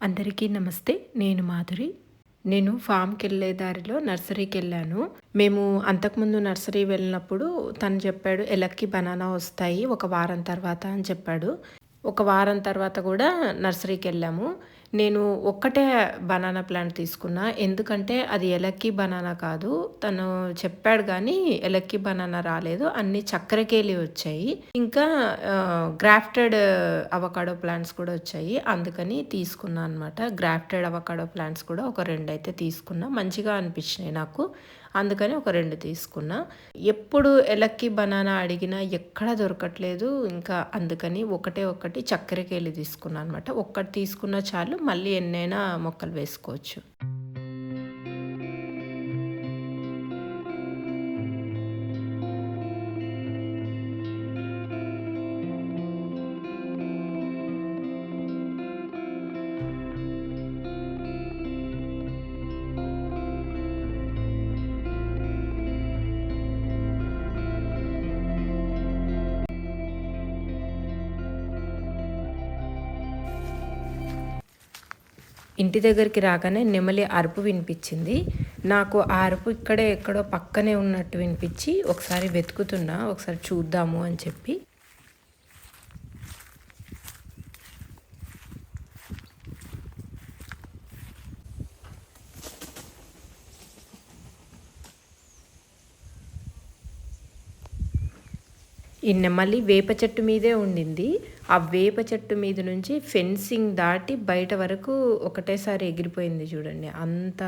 అందరికీ నమస్తే. నేను మాధురి. నేను ఫామ్కి వెళ్ళే దారిలో నర్సరీకి వెళ్ళాను మేము అంతకుముందు నర్సరీ వెళ్ళినప్పుడు తను చెప్పాడు ఎలక్కి బనానా వస్తాయి ఒక వారం తర్వాత అని చెప్పాడు. ఒక వారం తర్వాత కూడా నర్సరీకి వెళ్ళాము నేను ఒక్కటే బనానా ప్లాంట్ తీసుకున్నా. ఎందుకంటే అది ఎలక్కి బనానా కాదు. తను చెప్పాడు కానీ ఎలక్కి బనానా రాలేదు. అన్ని చక్కెరకేలి వచ్చాయి. ఇంకా గ్రాఫ్టెడ్ అవకాడో ప్లాంట్స్ కూడా వచ్చాయి. అందుకని తీసుకున్నా అనమాట గ్రాఫ్టెడ్ అవకాడో ప్లాంట్స్ కూడా ఒక రెండు అయితే తీసుకున్నా. మంచిగా అనిపించినాయి నాకు. అందుకని ఒక రెండు తీసుకున్నా. ఎప్పుడు ఎలక్కి బనానా అడిగినా ఎక్కడ దొరకట్లేదు. ఇంకా అందుకని ఒకటే ఒకటి చక్కెరకేళి తీసుకున్నా అనమాట ఒక్కటి తీసుకున్నా చాలు మళ్ళీ ఎన్నైనా మొక్కలు వేసుకోవచ్చు. ఇంటి దగ్గరికి రాగానే నెమలి అరుపు వినిపించింది. నాకు ఆ అరుపు ఇక్కడే ఎక్కడో పక్కనే ఉన్నట్టు వినిపించి ఒకసారి వెతుకుతున్నా ఒకసారి చూద్దాము అని చెప్పి. ఈ నెమలి వేప చెట్టు మీదే ఉండింది. ఆ వేప చెట్టు మీద నుంచి ఫెన్సింగ్ దాటి బయట వరకు ఒకటేసారి ఎగిరిపోయింది చూడండి. అంత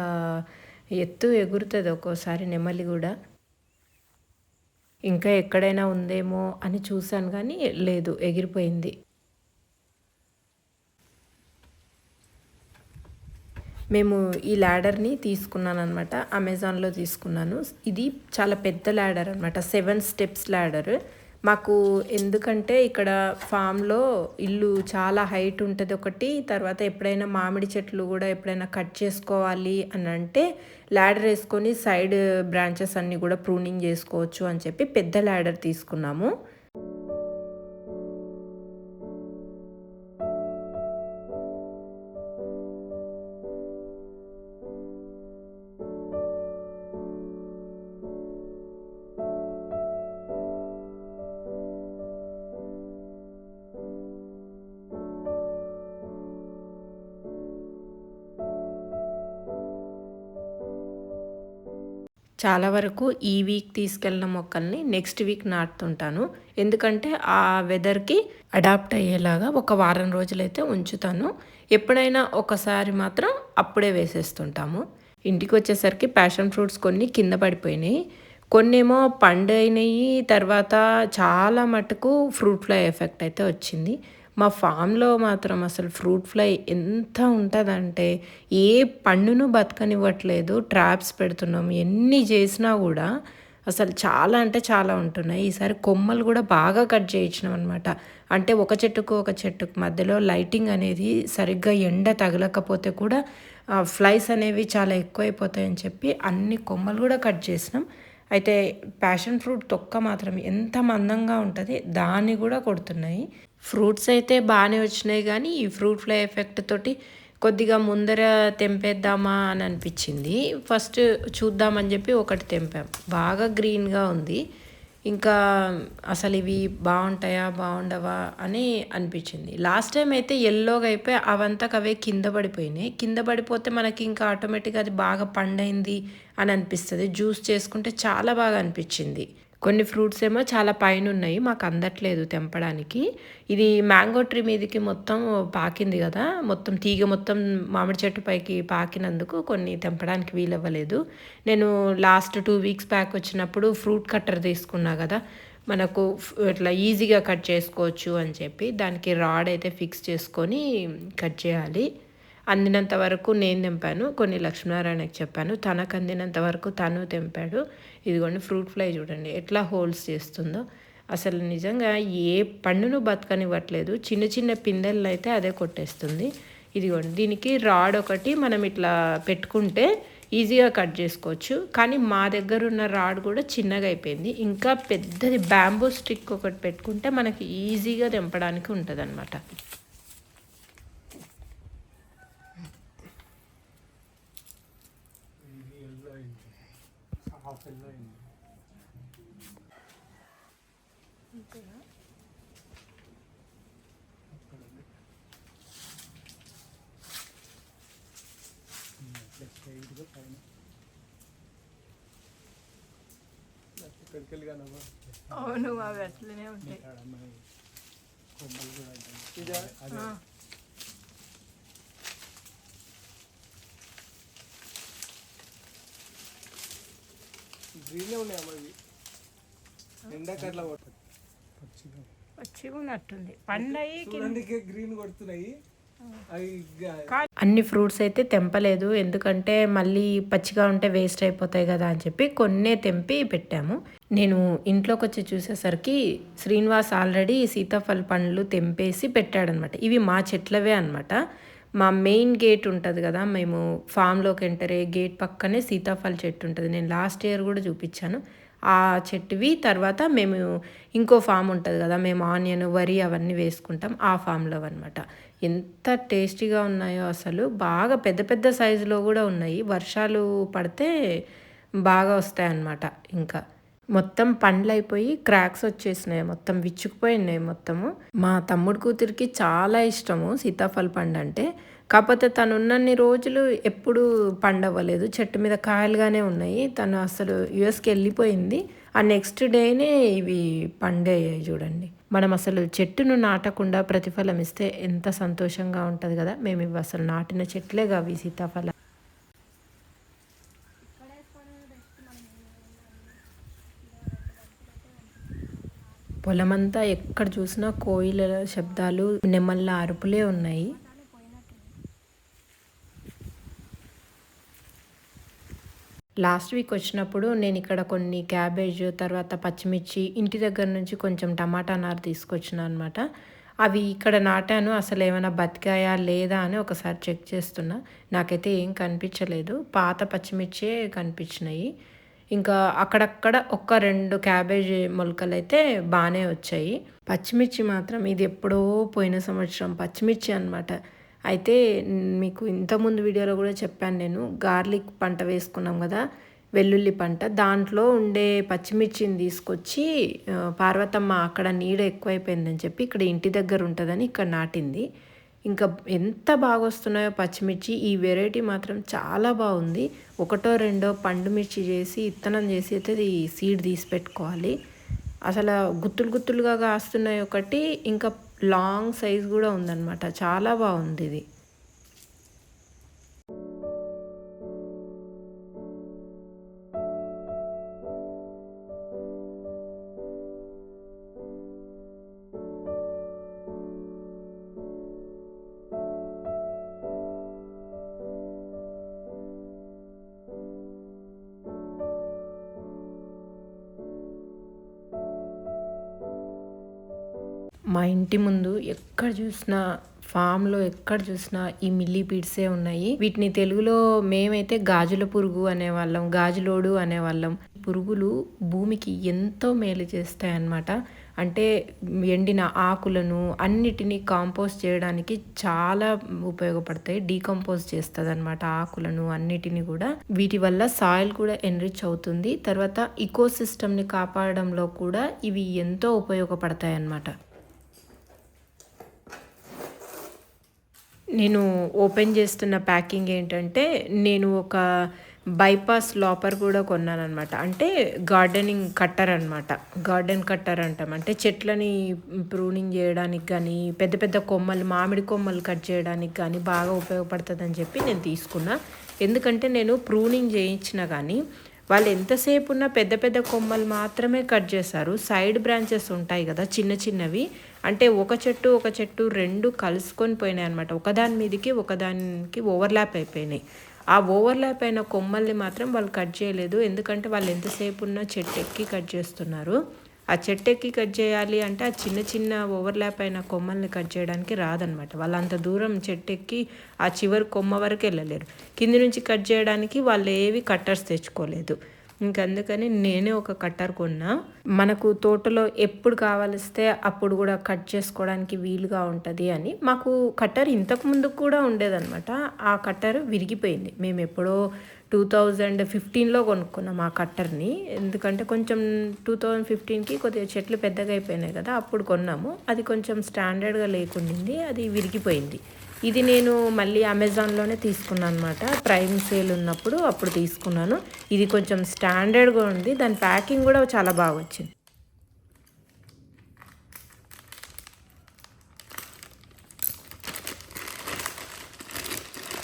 ఎత్తు ఎగురుతుంది ఒక్కోసారి నెమలి కూడా. ఇంకా ఎక్కడైనా ఉందేమో అని చూశాను కానీ లేదు ఎగిరిపోయింది. మేము ఈ ల్యాడర్ని తీసుకున్నాను అనమాట అమెజాన్లో తీసుకున్నాను. ఇది చాలా పెద్ద ల్యాడర్ అనమాట సెవెన్ స్టెప్స్ ల్యాడర్. మాకు ఎందుకంటే ఇక్కడ ఫామ్లో ఇల్లు చాలా హైట్ ఉంటుంది ఒకటి తర్వాత ఎప్పుడైనా మామిడి చెట్లు కూడా ఎప్పుడైనా కట్ చేసుకోవాలి అని అంటే ల్యాడర్ వేసుకొని సైడ్ బ్రాంచెస్ అన్నీ కూడా ప్రూనింగ్ చేసుకోవచ్చు అని చెప్పి పెద్ద ల్యాడర్ తీసుకున్నాము. చాలా వరకు ఈ వీక్ తీసుకెళ్ళిన మొక్కల్ని నెక్స్ట్ వీక్ నాటుతుంటాను. ఎందుకంటే ఆ వెదర్కి అడాప్ట్ అయ్యేలాగా ఒక వారం రోజులైతే ఉంచుతాను. ఎప్పుడైనా ఒకసారి మాత్రం అప్పుడే వేసేస్తుంటాము. ఇంటికి వచ్చేసరికి ప్యాషన్ ఫ్రూట్స్ కొన్ని కింద పడిపోయినాయి. కొన్నేమో పండైనవి తర్వాత చాలా మటుకు ఫ్రూట్ ఫ్లై ఎఫెక్ట్ అయితే వచ్చింది. మా ఫామ్లో మాత్రం అసలు ఫ్రూట్ ఫ్లై ఎంత ఉంటుందంటే ఏ పండును బతకనివ్వట్లేదు ట్రాప్స్ పెడుతున్నాం ఎన్ని చేసినా కూడా అసలు చాలా అంటే చాలా ఉంటున్నాయి. ఈసారి కొమ్మలు కూడా బాగా కట్ చేయించినాం అనమాట అంటే ఒక చెట్టుకు ఒక చెట్టుకు మధ్యలో లైటింగ్ అనేది సరిగ్గా ఎండ తగలకపోతే కూడా ఫ్లైస్ అనేవి చాలా ఎక్కువైపోతాయని చెప్పి అన్ని కొమ్మలు కూడా కట్ చేసినాం. అయితే ప్యాషన్ ఫ్రూట్ తొక్క మాత్రం ఎంత మందంగా ఉంటుంది దాన్ని కూడా కొడుతున్నాయి. ఫ్రూట్స్ అయితే బాగానే వచ్చినాయి కానీ ఈ ఫ్రూట్ ఫ్లై ఎఫెక్ట్ తోటి కొద్దిగా ముందర తెంపేద్దామా అని అనిపించింది. ఫస్ట్ చూద్దామని చెప్పి ఒకటి తెంపాం. బాగా గ్రీన్గా ఉంది. ఇంకా అసలు ఇవి బాగుంటాయా బాగుండవా అని అనిపించింది. లాస్ట్ టైం అయితే ఎల్లోగా అయిపోయి అవంతకు అవే కింద పడిపోయినాయి. కింద పడిపోతే మనకి ఇంకా ఆటోమేటిక్గా అది బాగా పండైంది అని అనిపిస్తుంది. జ్యూస్ చేసుకుంటే చాలా బాగా అనిపించింది. కొన్ని ఫ్రూట్స్ ఏమో చాలా పైన ఉన్నాయి మాకు అందట్లేదు తెంపడానికి. ఇది మ్యాంగో ట్రీ మీదకి మొత్తం పాకింది కదా మొత్తం తీగ మొత్తం మామిడి చెట్టు పైకి పాకినందుకు కొన్ని తెంపడానికి వీలవ్వలేదు. నేను లాస్ట్ టూ వీక్స్ బ్యాక్ వచ్చినప్పుడు ఫ్రూట్ కట్టర్ తీసుకున్నా కదా మనకు ఇట్లా ఈజీగా కట్ చేసుకోవచ్చు అని చెప్పి దానికి రాడ్ అయితే ఫిక్స్ చేసుకొని కట్ చేయాలి. అందినంత వరకు నేను తెంపాను కొన్ని లక్ష్మీనారాయణకి చెప్పాను తనకు అందినంత వరకు తను తెంపాడు. ఇదిగోండి ఫ్రూట్ ఫ్లై చూడండి ఎట్లా హోల్స్ చేస్తుందో. అసలు నిజంగా ఏ పండును బతకనివ్వట్లేదు. చిన్న చిన్న పిందెలను అయితే అదే కొట్టేస్తుంది. ఇదిగోండి దీనికి రాడ్ ఒకటి మనం ఇట్లా పెట్టుకుంటే ఈజీగా కట్ చేసుకోవచ్చు. కానీ మా దగ్గర ఉన్న రాడ్ కూడా చిన్నగా అయిపోయింది. ఇంకా పెద్దది బ్యాంబూ స్టిక్ ఒకటి పెట్టుకుంటే మనకి ఈజీగా తెంపడానికి ఉంటుంది అవును అవి అట్లనే ఉంటాయి. కొమ్మలు కూడా ఉంటాయి. ఇదా? అదే. గ్రీనే ఉన్నాయమ్మా ఇవి. ఎండాకట్లా కొట్టదు పచ్చిగా. పచ్చిగా ఉన్నట్టుంది. పండయి గ్రీన్ కొడుతున్నాయి. అన్ని ఫ్రూట్స్ అయితే తెంపలేదు. ఎందుకంటే మళ్ళీ పచ్చిగా ఉంటే వేస్ట్ అయిపోతాయి కదా అని చెప్పి కొన్నే తెంపి పెట్టాము. నేను ఇంట్లోకి వచ్చి చూసేసరికి శ్రీనివాస్ ఆల్రెడీ సీతాఫల పండ్లు తెంపేసి పెట్టాడనమాట. ఇవి మా చెట్లవే అనమాట మా మెయిన్ గేట్ ఉంటుంది కదా మేము ఫామ్లోకి ఎంటర్ అయ్యే గేట్ పక్కనే సీతాఫల చెట్టు ఉంటుంది. నేను లాస్ట్ ఇయర్ కూడా చూపించాను. ఆ చెట్టువి తర్వాత మేము ఇంకో ఫామ్ ఉంటుంది కదా మేము ఆనియన్ వరి అవన్నీ వేసుకుంటాం. ఆ ఫామ్లో అనమాట ఎంత టేస్టీగా ఉన్నాయో అసలు. బాగా పెద్ద పెద్ద సైజులో కూడా ఉన్నాయి. వర్షాలు పడితే బాగా వస్తాయి అన్నమాట ఇంకా. మొత్తం పండ్లు అయిపోయి క్రాక్స్ వచ్చేసినాయి మొత్తం విచ్చుకుపోయినాయి మొత్తము. మా తమ్ముడు కూతురికి చాలా ఇష్టము సీతాఫల పండు అంటే కాకపోతే తను ఉన్నన్ని రోజులు ఎప్పుడూ పండవ్వలేదు. చెట్టు మీద కాయలుగానే ఉన్నాయి. తను అసలు యుఎస్కి వెళ్ళిపోయింది. ఆ నెక్స్ట్ డేనే ఇవి పండయ్యాయి చూడండి. మనం అసలు చెట్టును నాటకుండా ప్రతిఫలం ఇస్తే ఎంత సంతోషంగా ఉంటుంది కదా. మేము ఇవి అసలు నాటిన చెట్లే కావి సీతాఫలం. పొలమంతా ఎక్కడ చూసినా కోయిల శబ్దాలు నెమళ్ళ అరుపులే ఉన్నాయి. లాస్ట్ వీక్ వచ్చినప్పుడు నేను ఇక్కడ కొన్ని క్యాబేజ్ తర్వాత పచ్చిమిర్చి ఇంటి దగ్గర నుంచి కొంచెం టమాటా నారు తీసుకొచ్చిన అనమాట అవి ఇక్కడ నాటాను అసలు ఏమైనా బతికాయా లేదా అని ఒకసారి చెక్ చేస్తున్నా. నాకైతే ఏం కనిపించలేదు. పాత పచ్చిమిర్చే కనిపించినాయి. ఇంకా అక్కడక్కడ ఒక్క రెండు క్యాబేజ్ మొలకలు అయితే బాగానే వచ్చాయి. పచ్చిమిర్చి మాత్రం ఇది ఎప్పుడో పోయిన సంవత్సరం పచ్చిమిర్చి అనమాట అయితే మీకు ఇంతకుముందు వీడియోలో కూడా చెప్పాను నేను. గార్లిక్ పంట వేసుకున్నాం కదా వెల్లుల్లి పంట. దాంట్లో ఉండే పచ్చిమిర్చిని తీసుకొచ్చి పార్వతమ్మ అక్కడ నీడ ఎక్కువైపోయిందని చెప్పి ఇక్కడ ఇంటి దగ్గర ఉంటుందని ఇక్కడ నాటింది. ఇంకా ఎంత బాగా వస్తున్నాయో పచ్చిమిర్చి ఈ వెరైటీ మాత్రం చాలా బాగుంది. ఒకటో రెండో పండు మిర్చి చేసి ఇత్తనం చేసి అయితే ఇది సీడ్ తీసి పెట్టుకోవాలి. అసలు గుత్తులు గుత్తులుగా కాస్తున్నాయి ఒకటి ఇంకా లాంగ్ సైజ్ కూడా ఉందన్నమాట. చాలా బాగుంది ఇది. మా ఇంటి ముందు ఎక్కడ చూసినా ఫామ్లో ఎక్కడ చూసినా ఈ మిల్లీ పీడ్సే ఉన్నాయి. వీటిని తెలుగులో మేమైతే గాజుల పురుగు అనేవాళ్ళం గాజులోడు అనేవాళ్ళం. పురుగులు భూమికి ఎంతో మేలు చేస్తాయి అన్నమాట అంటే ఎండిన ఆకులను అన్నిటినీ కాంపోస్ట్ చేయడానికి చాలా ఉపయోగపడతాయి డీకంపోజ్ చేస్తుంది అనమాట ఆకులను అన్నిటిని కూడా. వీటి వల్ల సాయిల్ కూడా ఎన్రిచ్ అవుతుంది. తర్వాత ఇకో ని కాపాడడంలో కూడా ఇవి ఎంతో ఉపయోగపడతాయి అన్నమాట నేను ఓపెన్ చేస్తున్న ప్యాకింగ్ ఏంటంటే నేను ఒక బైపాస్ లోపర్ కూడా కొన్నాను అనమాట అంటే గార్డెనింగ్ కట్టర్ అనమాట గార్డెన్ కట్టర్ అంటాం. అంటే చెట్లని ప్రూనింగ్ చేయడానికి కానీ పెద్ద పెద్ద కొమ్మలు మామిడి కొమ్మలు కట్ చేయడానికి కానీ బాగా ఉపయోగపడుతుందని చెప్పి నేను తీసుకున్నా. ఎందుకంటే నేను ప్రూనింగ్ చేయించిన కానీ వాళ్ళు ఎంతసేపు ఉన్న పెద్ద పెద్ద కొమ్మలు మాత్రమే కట్ చేశారు సైడ్ బ్రాంచెస్ ఉంటాయి కదా చిన్న చిన్నవి. అంటే ఒక చెట్టు ఒక చెట్టు రెండు కలుసుకొని పోయినాయి అనమాట ఒకదాని మీదకి ఒకదానికి ఓవర్లాప్ అయిపోయినాయి. ఆ ఓవర్లాప్ అయిన కొమ్మల్ని మాత్రం వాళ్ళు కట్ చేయలేదు. ఎందుకంటే వాళ్ళు ఎంతసేపు ఉన్న చెట్టు ఎక్కి కట్ చేస్తున్నారు. ఆ చెట్టు ఎక్కి కట్ చేయాలి అంటే ఆ చిన్న చిన్న ఓవర్లాప్ అయిన కొమ్మల్ని కట్ చేయడానికి రాదనమాట వాళ్ళు అంత దూరం చెట్టు ఎక్కి ఆ చివరి కొమ్మ వరకు వెళ్ళలేరు. కింది నుంచి కట్ చేయడానికి వాళ్ళు ఏవి కట్టర్స్ తెచ్చుకోలేదు. ఇంకందుకని నేనే ఒక కట్టర్ కొన్నా. మనకు తోటలో ఎప్పుడు కావలిస్తే అప్పుడు కూడా కట్ చేసుకోవడానికి వీలుగా ఉంటుంది అని. మాకు కట్టర్ ఇంతకు ముందు కూడా ఉండేదన్నమాట. ఆ కట్టర్ విరిగిపోయింది. మేము ఎప్పుడో టూ థౌజండ్ ఫిఫ్టీన్లో కొనుక్కున్నాం ఆ కట్టర్ని. ఎందుకంటే కొంచెం టూ థౌజండ్ ఫిఫ్టీన్కి కొద్దిగా చెట్లు పెద్దగా అయిపోయినాయి కదా అప్పుడు కొన్నాము. అది కొంచెం స్టాండర్డ్గా లేకుండింది అది విరిగిపోయింది. ఇది నేను మళ్ళీ అమెజాన్లోనే తీసుకున్నాను అనమాట ప్రైమ్ సేల్ ఉన్నప్పుడు అప్పుడు తీసుకున్నాను. ఇది కొంచెం స్టాండర్డ్గా ఉంది. దాని ప్యాకింగ్ కూడా చాలా బాగా వచ్చింది.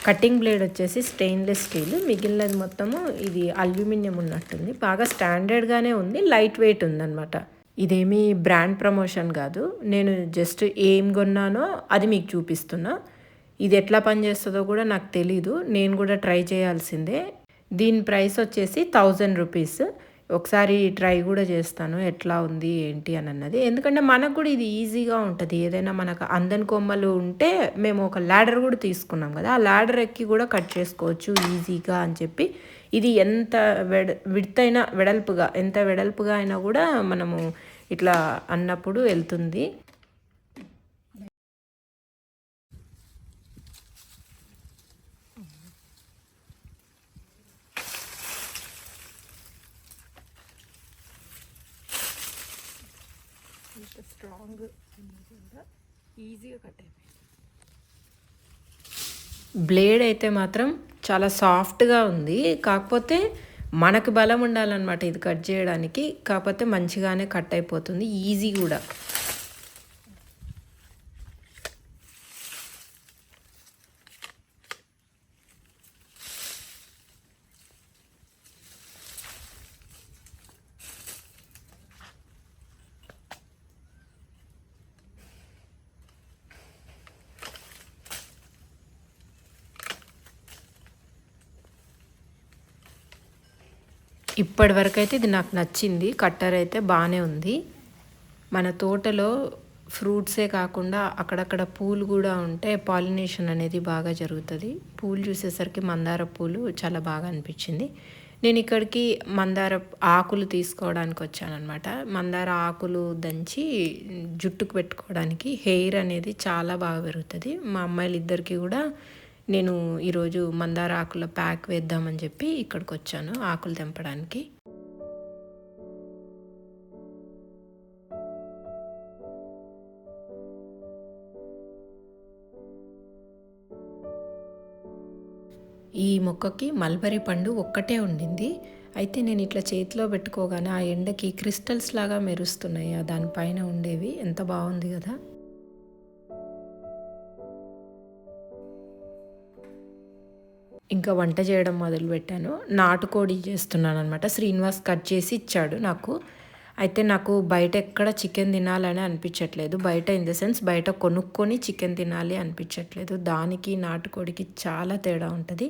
కటింగ్ బ్లేడ్ వచ్చేసి స్టెయిన్లెస్ స్టీల్. మిగిలినది మొత్తము ఇది అల్యూమినియం ఉన్నట్టుంది. బాగా స్టాండర్డ్గానే ఉంది. లైట్ వెయిట్ ఉందన్నమాట. ఇదేమీ బ్రాండ్ ప్రమోషన్ కాదు. నేను జస్ట్ ఏం కొన్నానో అది మీకు చూపిస్తున్నా. ఇది ఎట్లా పనిచేస్తుందో కూడా నాకు తెలీదు. నేను కూడా ట్రై చేయాల్సిందే. దీని ప్రైస్ వచ్చేసి థౌజండ్ రూపీస్. ఒకసారి ట్రై కూడా చేస్తాను ఎట్లా ఉంది ఏంటి అని అన్నది. ఎందుకంటే మనకు కూడా ఇది ఈజీగా ఉంటుంది. ఏదైనా మనకు అందని కొమ్మలు ఉంటే మేము ఒక ల్యాడర్ కూడా తీసుకున్నాం కదా ఆ ల్యాడర్ ఎక్కి కూడా కట్ చేసుకోవచ్చు ఈజీగా అని చెప్పి. ఇది ఎంత వెడ విడతైనా వెడల్పుగా ఎంత వెడల్పుగా అయినా కూడా మనము ఇట్లా అన్నప్పుడు వెళ్తుంది. స్ట్రాంగ్ ఈజీగా కట్ అయిపోయింది. బ్లేడ్ అయితే మాత్రం చాలా సాఫ్ట్గా ఉంది. కాకపోతే మనకు బలం ఉండాలన్నమాట ఇది కట్ చేయడానికి. కాకపోతే మంచిగానే కట్ అయిపోతుంది. ఈజీ కూడా. ఇప్పటి వరకు అయితే ఇది నాకు నచ్చింది. కట్టర్ అయితే బాగానే ఉంది. మన తోటలో ఫ్రూట్సే కాకుండా అక్కడక్కడ పూలు కూడా ఉంటే పాలినేషన్ అనేది బాగా జరుగుతుంది. పూలు చూసేసరికి మందార పూలు చాలా బాగా అనిపించింది. నేను ఇక్కడికి మందార ఆకులు తీసుకోవడానికి వచ్చానమాట మందార ఆకులు దంచి జుట్టుకు పెట్టుకోవడానికి హెయిర్ అనేది చాలా బాగా పెరుగుతుంది. మా అమ్మాయిలు ఇద్దరికి కూడా నేను ఈరోజు మందార ఆకుల ప్యాక్ వేద్దామని చెప్పి ఇక్కడికి వచ్చాను ఆకులు తెంపడానికి. ఈ మొక్కకి మల్బరీ పండు ఒక్కటే ఉండింది. అయితే నేను ఇట్లా చేతిలో పెట్టుకోగానే ఆ ఎండకి క్రిస్టల్స్ లాగా మెరుస్తున్నాయి. ఆ దానిపైన ఉండేవి. ఎంత బాగుంది కదా? ఇంకా వంట చేయడం మొదలుపెట్టాను. నాటుకోడి చేస్తున్నాను అనమాట శ్రీనివాస్ కట్ చేసి ఇచ్చాడు నాకు. అయితే నాకు బయట ఎక్కడ చికెన్ తినాలని అనిపించట్లేదు. బయట ఇన్ ద సెన్స్ బయట కొనుక్కొని చికెన్ తినాలి అనిపించట్లేదు. దానికి నాటుకోడికి చాలా తేడా ఉంటుంది.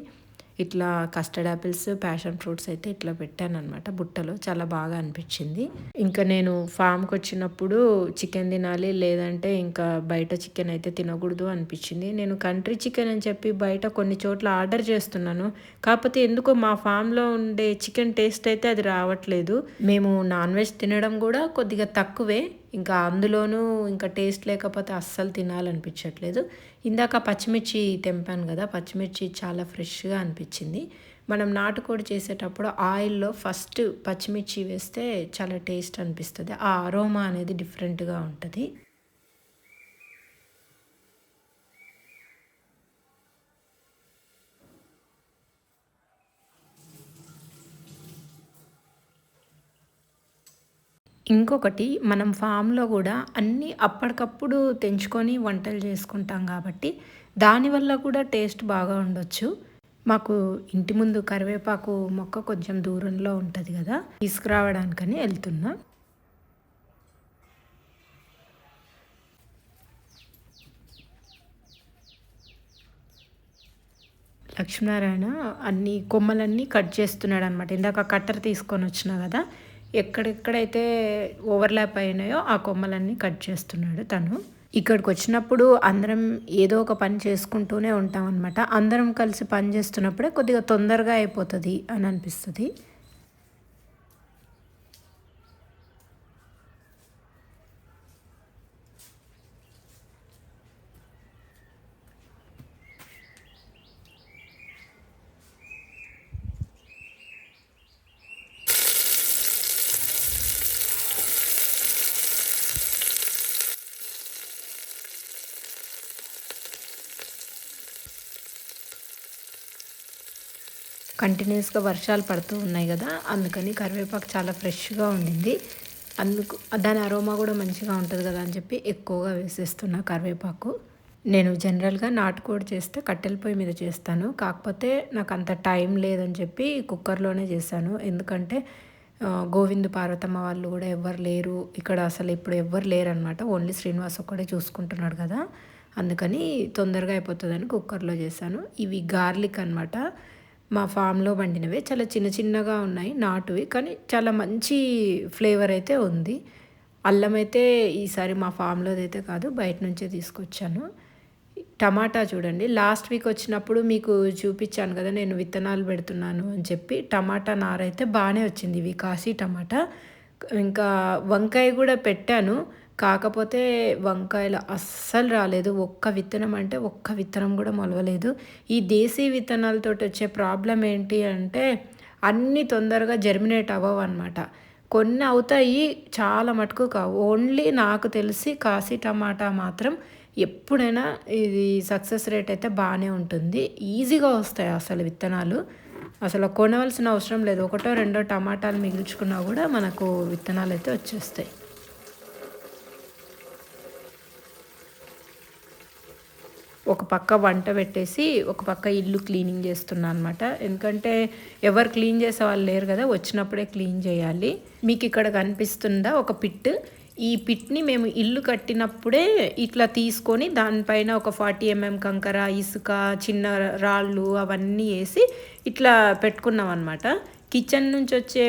ఇట్లా కస్టర్డ్ యాపిల్స్ ప్యాషన్ ఫ్రూట్స్ అయితే ఇట్లా పెట్టాను అనమాట బుట్టలో. చాలా బాగా అనిపించింది. ఇంకా నేను ఫామ్కి వచ్చినప్పుడు చికెన్ తినాలి లేదంటే ఇంకా బయట చికెన్ అయితే తినకూడదు అనిపించింది. నేను కంట్రీ చికెన్ అని చెప్పి బయట కొన్ని చోట్ల ఆర్డర్ చేస్తున్నాను. కాకపోతే ఎందుకో మా ఫామ్లో ఉండే చికెన్ టేస్ట్ అయితే అది రావట్లేదు. మేము నాన్ వెజ్ తినడం కూడా కొద్దిగా తక్కువే. ఇంకా అందులోనూ ఇంకా టేస్ట్ లేకపోతే అస్సలు తినాలనిపించట్లేదు. ఇందాక పచ్చిమిర్చి తెంపాను కదా పచ్చిమిర్చి చాలా ఫ్రెష్గా అనిపించింది. మనం నాటుకోడి చేసేటప్పుడు ఆయిల్లో ఫస్ట్ పచ్చిమిర్చి వేస్తే చాలా టేస్ట్ అనిపిస్తుంది. ఆ అరోమా అనేది డిఫరెంట్గా ఉంటుంది. ఇంకొకటి మనం ఫామ్లో కూడా అన్నీ అప్పటికప్పుడు తెంచుకొని వంటలు చేసుకుంటాం కాబట్టి దానివల్ల కూడా టేస్ట్ బాగా ఉండొచ్చు. మాకు ఇంటి ముందు కరివేపాకు మొక్క కొంచెం దూరంలో ఉంటుంది కదా తీసుకురావడానికని వెళ్తున్నా. లక్ష్మీనారాయణ అన్ని కొమ్మలన్నీ కట్ చేస్తున్నాడు అనమాట ఇందాక కట్టర్ తీసుకొని వచ్చిన కదా ఎక్కడెక్కడైతే ఓవర్లాప్ అయినాయో ఆ కొమ్మలన్నీ కట్ చేస్తున్నాడు తను. ఇక్కడికి వచ్చినప్పుడు అందరం ఏదో ఒక పని చేసుకుంటూనే ఉంటాం అనమాట అందరం కలిసి పని చేస్తున్నప్పుడే కొద్దిగా తొందరగా అయిపోతుంది అని అనిపిస్తుంది. కంటిన్యూస్గా వర్షాలు పడుతూ ఉన్నాయి కదా అందుకని కరివేపాకు చాలా ఫ్రెష్గా ఉండింది. అందుకు దాని అరోమా కూడా మంచిగా ఉంటుంది కదా అని చెప్పి ఎక్కువగా వేసేస్తున్నా కరివేపాకు. నేను జనరల్గా నాటుకోడి చేస్తే కట్టెల పొయ్యి మీద చేస్తాను. కాకపోతే నాకు అంత టైం లేదని చెప్పి కుక్కర్లోనే చేశాను. ఎందుకంటే గోవింద్ పార్వతమ్మ వాళ్ళు కూడా ఎవ్వరు లేరు. ఇక్కడ అసలు ఇప్పుడు ఎవ్వరు లేరు అనమాట ఓన్లీ శ్రీనివాస్ ఒక్కడే చూసుకుంటున్నాడు కదా. అందుకని తొందరగా అయిపోతుందని కుక్కర్లో చేశాను. ఇవి గార్లిక్ అన్నమాట. మా ఫామ్లో పండినవే చాలా చిన్న చిన్నగా ఉన్నాయి నాటువి. కానీ చాలా మంచి ఫ్లేవర్ అయితే ఉంది. అల్లం అయితే ఈసారి మా ఫామ్లోది అయితే కాదు బయట నుంచే తీసుకొచ్చాను. టమాటా చూడండి. లాస్ట్ వీక్ వచ్చినప్పుడు మీకు చూపించాను కదా నేను విత్తనాలు పెడుతున్నాను అని చెప్పి. టమాటా నారైతే బాగానే వచ్చింది. ఇవి కాశీ టమాటా. ఇంకా వంకాయ కూడా పెట్టాను. కాకపోతే వంకాయలు అస్సలు రాలేదు. ఒక్క విత్తనం అంటే ఒక్క విత్తనం కూడా మొలవలేదు. ఈ దేశీ విత్తనాలతో వచ్చే ప్రాబ్లం ఏంటి అంటే అన్నీ తొందరగా జర్మినేట్ అవ్వవు అనమాట కొన్ని అవుతాయి చాలా మటుకు కావు ఓన్లీ నాకు తెలిసి కాశీ టమాటా మాత్రం ఎప్పుడైనా ఇది సక్సెస్ రేట్ అయితే బాగానే ఉంటుంది. ఈజీగా వస్తాయి అసలు విత్తనాలు. అసలు కొనవలసిన అవసరం లేదు. ఒకటో రెండో టమాటాలు మిగిల్చుకున్నా కూడా మనకు విత్తనాలు అయితే వచ్చేస్తాయి. ఒక పక్క వంట పెట్టేసి ఒక పక్క ఇల్లు క్లీనింగ్ చేస్తున్నా అనమాట ఎందుకంటే ఎవరు క్లీన్ చేసే వాళ్ళు లేరు కదా వచ్చినప్పుడే క్లీన్ చేయాలి. మీకు ఇక్కడ కనిపిస్తుందా ఒక పిట్? ఈ పిట్ని మేము ఇల్లు కట్టినప్పుడే ఇట్లా తీసుకొని దానిపైన ఒక ఫార్టీ ఎంఎం కంకర ఇసుక చిన్న రాళ్ళు అవన్నీ వేసి ఇట్లా పెట్టుకున్నాం అనమాట కిచెన్ నుంచి వచ్చే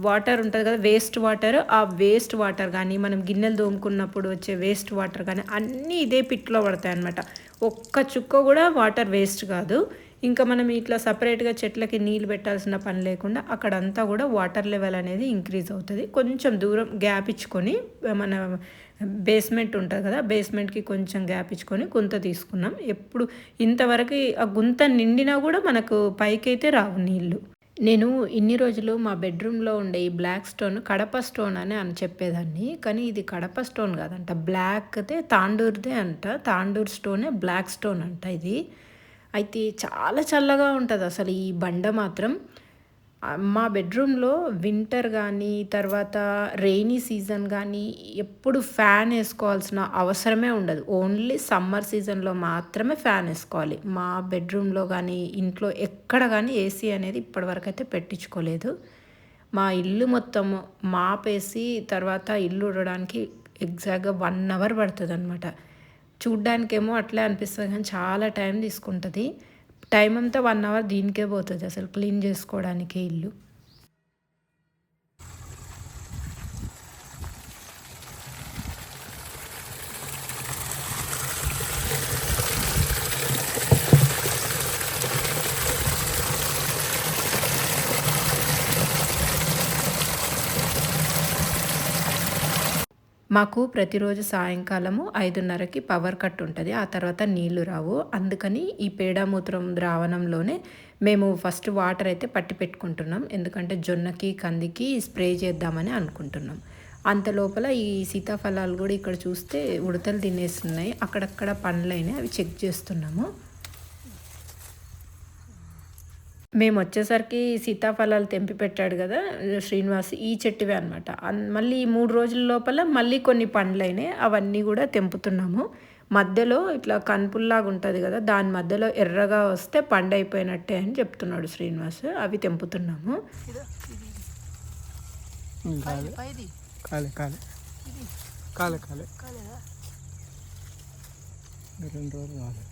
వాటర్ ఉంటుంది కదా వేస్ట్ వాటర్ ఆ వేస్ట్ వాటర్ కానీ మనం గిన్నెలు దోముకున్నప్పుడు వచ్చే వేస్ట్ వాటర్ కానీ అన్నీ ఇదే పిట్లో పడతాయి అనమాట ఒక్క చుక్క కూడా వాటర్ వేస్ట్ కాదు. ఇంకా మనం ఇట్లా సపరేట్గా చెట్లకి నీళ్ళు పెట్టాల్సిన పని లేకుండా అక్కడంతా కూడా వాటర్ లెవెల్ అనేది ఇంక్రీజ్ అవుతుంది. కొంచెం దూరం గ్యాప్ ఇచ్చుకొని మన బేస్మెంట్ ఉంటుంది కదా బేస్మెంట్కి కొంచెం గ్యాప్ ఇచ్చుకొని గుంత తీసుకున్నాం. ఎప్పుడు ఇంతవరకు ఆ గుంత నిండినా కూడా మనకు పైకైతే రావు నీళ్ళు. నేను ఇన్ని రోజులు మా బెడ్రూమ్లో ఉండే ఈ బ్లాక్ స్టోన్ కడప స్టోన్ అని అని చెప్పేదాన్ని. కానీ ఇది కడప స్టోన్ కాదంట. బ్లాక్దే అయితే తాండూరుదే అంట. తాండూరు స్టోనే బ్లాక్ స్టోన్ అంట ఇది. అయితే చాలా చల్లగా ఉంటుంది అసలు ఈ బండ మాత్రం. మా బెడ్రూమ్లో వింటర్ కానీ తర్వాత రెయినీ సీజన్ కానీ ఎప్పుడు ఫ్యాన్ వేసుకోవాల్సిన అవసరమే ఉండదు. ఓన్లీ సమ్మర్ సీజన్లో మాత్రమే ఫ్యాన్ వేసుకోవాలి. మా బెడ్రూమ్లో కానీ ఇంట్లో ఎక్కడ కానీ ఏసీ అనేది ఇప్పటివరకు అయితే పెట్టించుకోలేదు. మా ఇల్లు మొత్తం మాపేసి తర్వాత ఇల్లు ఉడడానికి ఎగ్జాక్ట్గా వన్ అవర్ పడుతుంది అనమాట చూడ్డానికేమో అట్లే అనిపిస్తుంది కానీ చాలా టైం తీసుకుంటుంది. టైం అంతా వన్ అవర్ దీనికే పోతుంది అసలు క్లీన్ చేసుకోవడానికి ఇల్లు. మాకు ప్రతిరోజు సాయంకాలము ఐదున్నరకి పవర్ కట్ ఉంటుంది. ఆ తర్వాత నీళ్ళు రావు. అందుకని ఈ పేడామూత్రం ద్రావణంలోనే మేము ఫస్ట్ వాటర్ అయితే పట్టి పెట్టుకుంటున్నాం. ఎందుకంటే జొన్నకి కందికి స్ప్రే చేద్దామని అనుకుంటున్నాం. అంత లోపల ఈ సీతాఫలాలు కూడా ఇక్కడ చూస్తే ఉడతలు తినేస్తున్నాయి. అక్కడక్కడ పండ్లైనా అవి చెక్ చేస్తున్నాము. మేము వచ్చేసరికి సీతాఫలాలు తెంపి పెట్టాడు కదా శ్రీనివాస్ ఈ చెట్టువే అనమాట మళ్ళీ ఈ మూడు రోజుల లోపల మళ్ళీ కొన్ని పండ్లైనాయి అవన్నీ కూడా తెంపుతున్నాము. మధ్యలో ఇట్లా కనుపుల్లాగా ఉంటుంది కదా దాని మధ్యలో ఎర్రగా వస్తే పండు అయిపోయినట్టే అని చెప్తున్నాడు శ్రీనివాస్. అవి తెంపుతున్నాము. కాలే. కాలే కాలే. కాలే కాలే. రెండు రోజులు కాలే.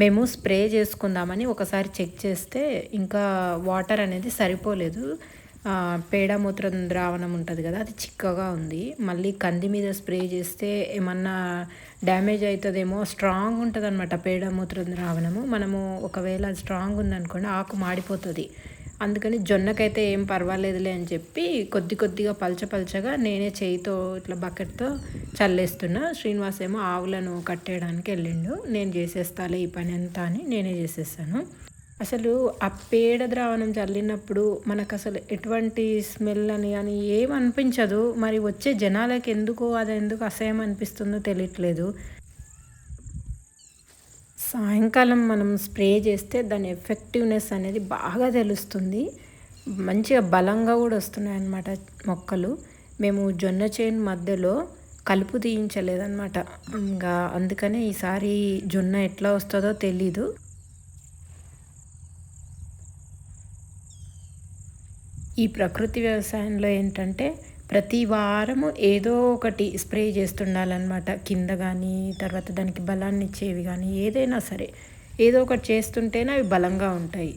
మేము స్ప్రే చేసుకుందామని ఒకసారి చెక్ చేస్తే ఇంకా వాటర్ అనేది సరిపోలేదు. ఆ, మూత్రం ద్రావణం ఉంటుంది కదా అది చిక్కగా ఉంది. మళ్ళీ కంది మీద స్ప్రే చేస్తే ఏమన్నా డ్యామేజ్ అవుతుందేమో స్ట్రాంగ్ ఉంటుంది అనమాట పేడ మూత్రం ద్రావణము. మనము ఒకవేళ అది స్ట్రాంగ్ ఉందనుకోండి ఆకు మాడిపోతుంది. అందుకని జొన్నకైతే ఏం పర్వాలేదులే అని చెప్పి కొద్ది కొద్దిగా పల్చ పల్చగా నేనే చేయితో ఇట్లా బకెట్తో చల్లేస్తున్నా. శ్రీనివాస్ ఏమో ఆవులను కట్టేయడానికి వెళ్ళిండు. నేను చేసేస్తాలే ఈ పని అంతా అని నేనే చేసేస్తాను. అసలు ఆ పేడ ద్రావణం చల్లినప్పుడు మనకు అసలు ఎటువంటి స్మెల్ అని అని ఏం అనిపించదు మరి వచ్చే జనాలకి ఎందుకు అది ఎందుకు అసహ్యం అనిపిస్తుందో తెలియట్లేదు. సాయంకాలం మనం స్ప్రే చేస్తే దాని ఎఫెక్టివ్నెస్ అనేది బాగా తెలుస్తుంది. మంచిగా బలంగా కూడా వస్తున్నాయి అన్నమాట మొక్కలు. మేము జొన్న చేను మధ్యలో కలుపు తీయించలేదన్నమాట. ఇంకా అందుకనే ఈసారి జొన్న ఎట్లా వస్తుందో తెలీదు. ఈ ప్రకృతి వ్యవసాయంలో ఏంటంటే ప్రతి వారము ఏదో ఒకటి స్ప్రే చేస్తుండాలన్నమాట. కింద కానీ తర్వాత దానికి బలాన్ని ఇచ్చేవి కానీ ఏదైనా సరే. ఏదో ఒకటి చేస్తుంటేనే అవి బలంగా ఉంటాయి.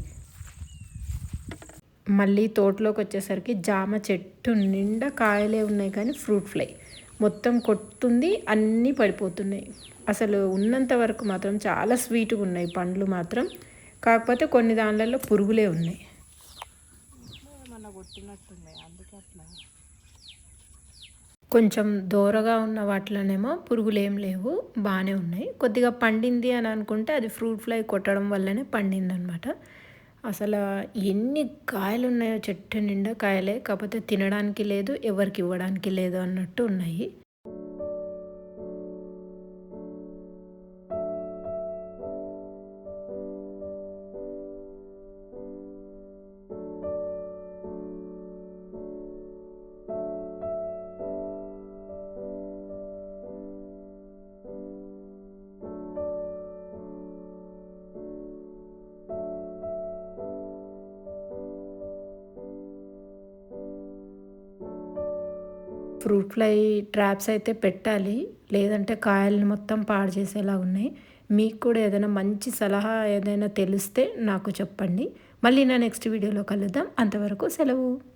మళ్ళీ తోటలోకి వచ్చేసరికి జామ చెట్టు నిండా కాయలే ఉన్నాయి కానీ ఫ్రూట్ ఫ్లై. మొత్తం కొట్టుంది అన్నీ పడిపోతున్నాయి. అసలు ఉన్నంత వరకు మాత్రం చాలా స్వీట్గా ఉన్నాయి. పండ్లు మాత్రం. కాకపోతే కొన్ని దానిలలో పురుగులే ఉన్నాయి ఏమన్నా కొట్టినట్టున్నాయి అందుకే అట్లా కొంచెం దూరగా ఉన్న వాటిలోనేమో పురుగులు ఏం లేవు బాగానే ఉన్నాయి. కొద్దిగా పండింది అని అనుకుంటే అది ఫ్రూట్ ఫ్లై కొట్టడం వల్లనే పండింది అనమాట అసలు ఎన్ని కాయలు ఉన్నాయో చెట్టు నిండా కాయలే కాకపోతే తినడానికి లేదు ఎవరికి ఇవ్వడానికి లేదు అన్నట్టు ఉన్నాయి. ఫ్రూట్ ఫ్లై ట్రాప్స్ అయితే పెట్టాలి. లేదంటే కాయల్ని మొత్తం పాడు చేసేలా ఉన్నాయి. మీకు కూడా ఏదైనా మంచి సలహా ఏదైనా తెలిస్తే నాకు చెప్పండి. మళ్ళీ నా నెక్స్ట్ వీడియోలో కలుద్దాం. అంతవరకు సెలవు.